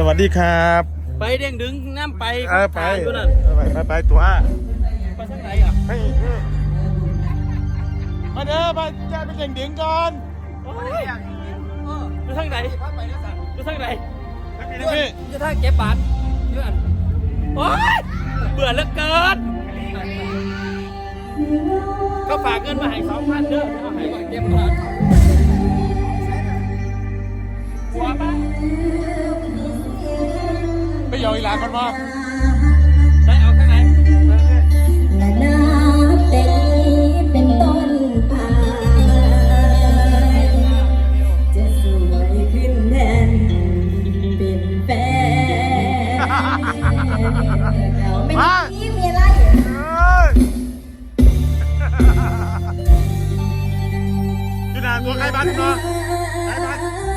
สวัสดีครับไปเด้งดึงน้ำไปเออไปอยู่นั่นไปไปไปตัวไปทางไหนอะให้มาเด้อมาจะไปเด่งดึงก่อนโอ้ยอยู่ทางไหนอยู่ทางไหนพี่พี่อยู่ทางเก็บบาทอยู่นั่นโอ้ยเบื่อเหลือเกินก็ฝากเงินมาให้สองพันเด้อเอาให้ก่อนเก็บบาทหัวปะไป เหยาอีหลานก่อนมาได้เอาข้างไหนนับแต่นี้เป็นต้นไปจะสวยขึ้นแทนเป็นแฟนเราไม่มีมีอะไรเอ้ยอยู่นานตัวใครบ้านเนาะใครบ้าน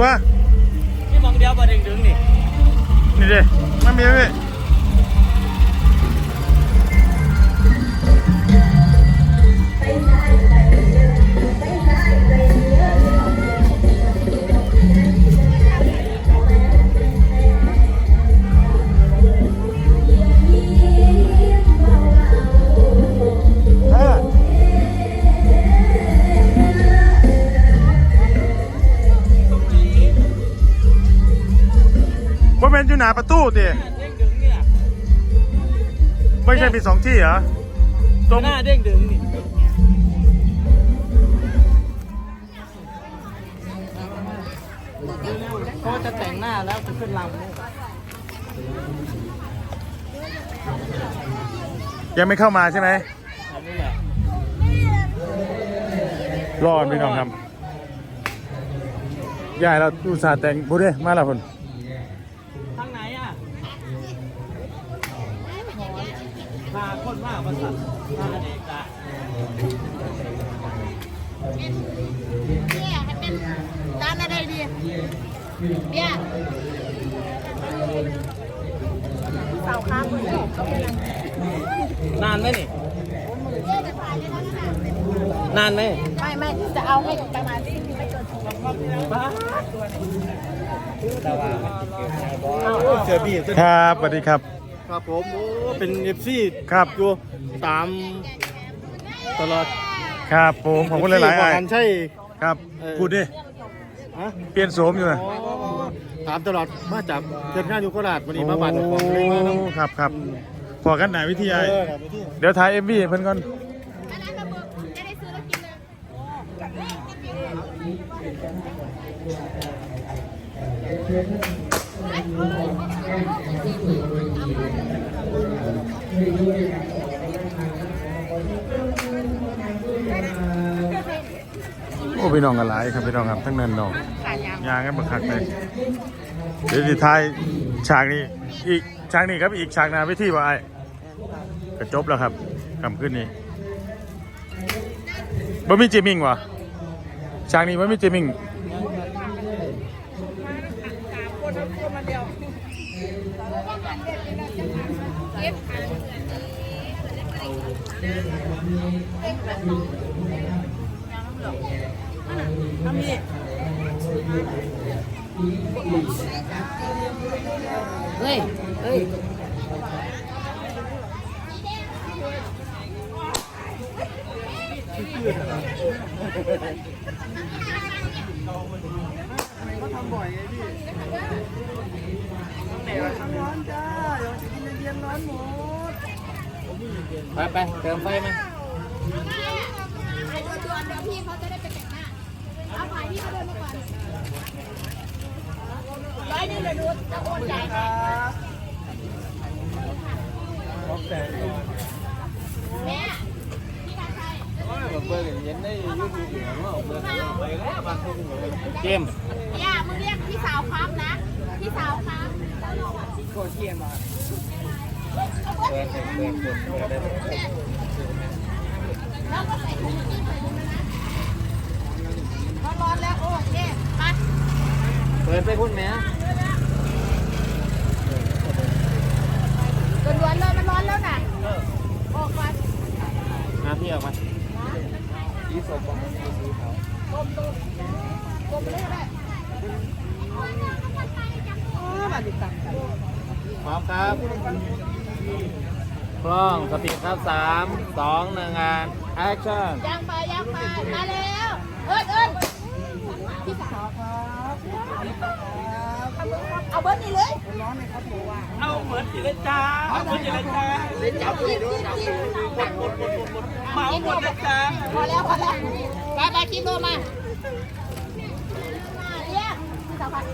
ตัวนี่มองเดียวบ่เด็กดึงนี่นี่เด้มันมีไหม หน้าประตูติเด้งดึงเนี่ยไม่ใช่มีสองที่เหรอตรงหน้าเด้งดึงนี่เขาจะแต่งหน้าแล้วจะขึ้นลำเนี่ยยังไม่เข้ามาใช่ไหมอันนี้แหละรอดพี่น้องครับยายเราอุตส่าห์แต่งพูดเลยมาแล้วคนาคนว่าประสาทพาเด็กอะร้านอะไรดีเบียร์สาวข้ามมือนานไหมนี่ นานไหมไม่ไม่จะเอาให้ประมาณที่ไม่เกินชั่วโมงบ้าเสือบีครับสวัสดีครับ ครับผมโอ้เป็นเอฟซีครับ อยู่ตามตลอดครับผมขอบคุณหลายๆที่ไอ้บกกันใช่ ครับ เออ พูดดิ ฮะเปลี่ยนโสมอยู่นะอ๋อถามตลอดมาจากเกิดงานอยู่โคราชวันนี้มาบ้านของผมเลยมาน้ำครับครับพอกันหนาวิทยาเออครับไปที่เดี๋ยวถ่ายเอ็มวีเพิ่นก่อน อันนั้นระเบิดจะได้ซื้อแล้วกินเลย โอ้พี่น้องกันหลายครับพี่น้องครับทั้งนั้นน้องยางกันบักคักเลยเดี๋ยวสิถ่ายฉากนี้อีกฉากนี้ครับอีกฉากหนาวิธีว่าไอ้ก็จบแล้วครับคำขึ้นนี้บ่มีเจมิงวะฉากนี้บ่มีเจมิงเฮ้ย เฮ้ยไปไปเติมไฟไหมไอ้ตัวตัวเดี๋ยวพี่เขาจะได้ไปแต่งหน้าเอาถ่าพี่เขาเดินมาก่อนร้อยหนึงเดี๋ยวดูจะโอนจ่ายให้แม่พี่การชัยเกมย่ามึงเรียกพี่สาวครับนะ พี่สาวครับแล้วก็ใส่ถุงมือใส่ถุงมือนะ ร้อนแล้วโอเคไปเปิดไปพุ่นแม่ด่วนเลยมันร้อนแล้วน่ะออกมามาพี่ออกมากบเลยก็ได้พร้อมครับ กล้องสติครับสามสองหนึ่งงานแอคชั่นย่างไปย่างไปมาแล้วเอิ้นเอิ้นพี่สาวครับเอาเบิร์ดนี่เลยเอาเหมือนจีเลยจ้าเอาเหมือนจีเลยจ้าจับกินกินกินเมาหมดนะจ้าพอแล้วพอแล้วไปไปคิดโลมาเรียกพี่สาวครับ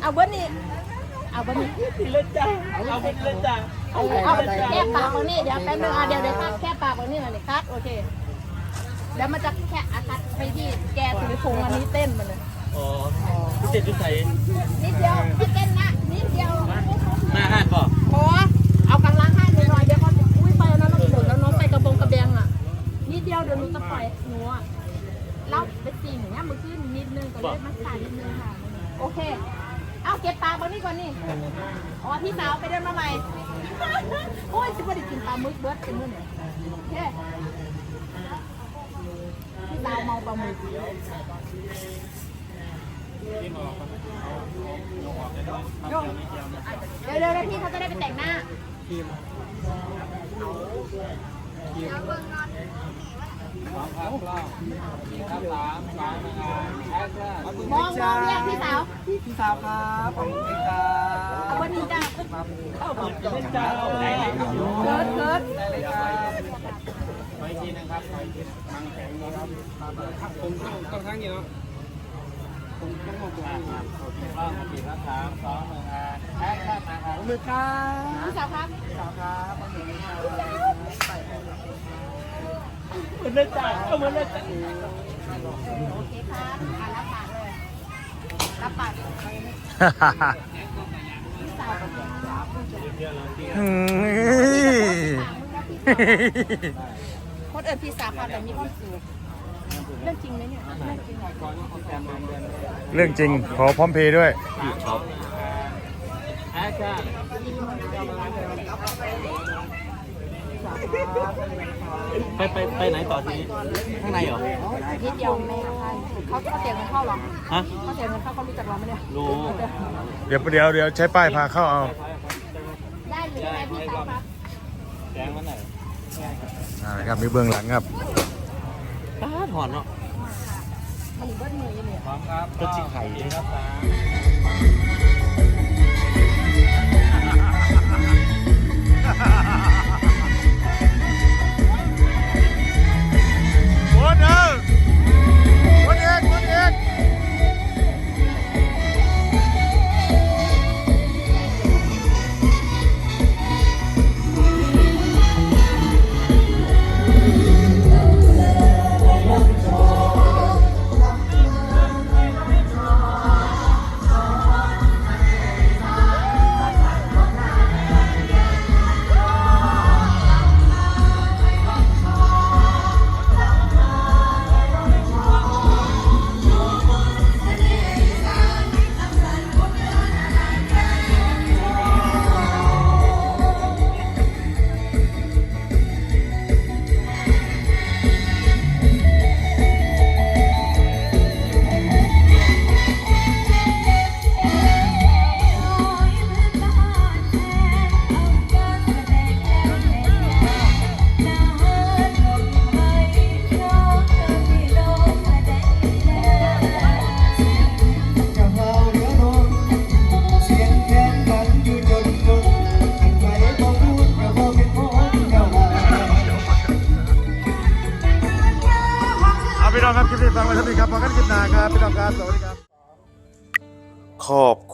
เอาเบิร์ดนี่ เอาเบิร์ดนี่จีเลยจ้าเอาเหมือนเลยจ้าเอาเอาแค่ปากตรงนี้เดี๋ยวแป๊บนึงอะเดี๋ยวเดี๋ยวครับแค่ปากตรงนี้หน่อยนี่ครับโอเคเดี๋ยวมันจะแค่อาคัดไปที่แกถือถุงอันนี้เต้นมาเลยอ๋อพี่เจ็ดจุดใส่นิดเดียวไม่เต้นนะนิดเดียวหน้าห้านป่ะขอเอากำลังให้หน่อยเดี๋ยวเขาอุ้ยไปแล้วนะเราหลุดแล้วน้องใส่กระบงกระเบงอะนิดเดียวเดี๋ยวหนูจะปล่อยหนูอะเล่าเป็นจริงอย่างเงี้ยมือขึ้นนิดนึงก็เลยมันขาดนิดนึงค่ะโอเค เอาเก็บปลาบางนี่ก่อนนี่ อ๋อพี่สาวไปเดินมาใหม่ โอ้ยจะไม่ได้กินปลาหมึกเบิร์ดเป็นมื้อเนี่ยโอเคพี่สาวเมาปลาหมึกเดี๋ยวเดี๋ยวเดี๋ยวพี่เขาจะได้ไปแต่งหน้ามอง มองเรียกพี่สาว พี่สาวครับผมเองครับวันนี้จ้าเอาเหมือนจีเลยจ้าเกิดเกิดขออีกทีนะครับขออีกทีมังแข็งนะครับผมต้องทั้งนี้เนาะผมต้องมองตัวครับโอเคกล้องสติครับสามสองหนึ่งงานแอคชั่นนะครับมือครับพี่สาวครับสาวครับ เหมือนเลยจ้าเอาเหมือนเลยจ้าโอเคครับอะรับปากเลย รับปากพี่สาวกับพี่สาวอืมคนเอิญพี่สาวควาแบบมีความสุขเรื่องจริงไหมเนี่ย เรื่องจริงเหรอเรื่องจริง ขอพร้อมเพย์ด้วยคชั่น ไปไปไปไหนต่อทีนี้ข้างในเหรอ นิดเดียวแม่ค่ะเขาเขาเสียเงินเข้าหรอฮะ เขาเสียเงินเข้าเขารู้จักเราไหมเนี่ยรู้เดี๋ยวเดี๋ยวเดี๋ยวใช้ป้ายพาเข้าเอาได้หรือยังไงพี่สาวครับแจ้งวันไหนอ่าครับมีเบื้องหลังครับป้าถอนเนาะมันเบิ้ลมือเนี่ยพร้อมครับก็จิไข่ครับ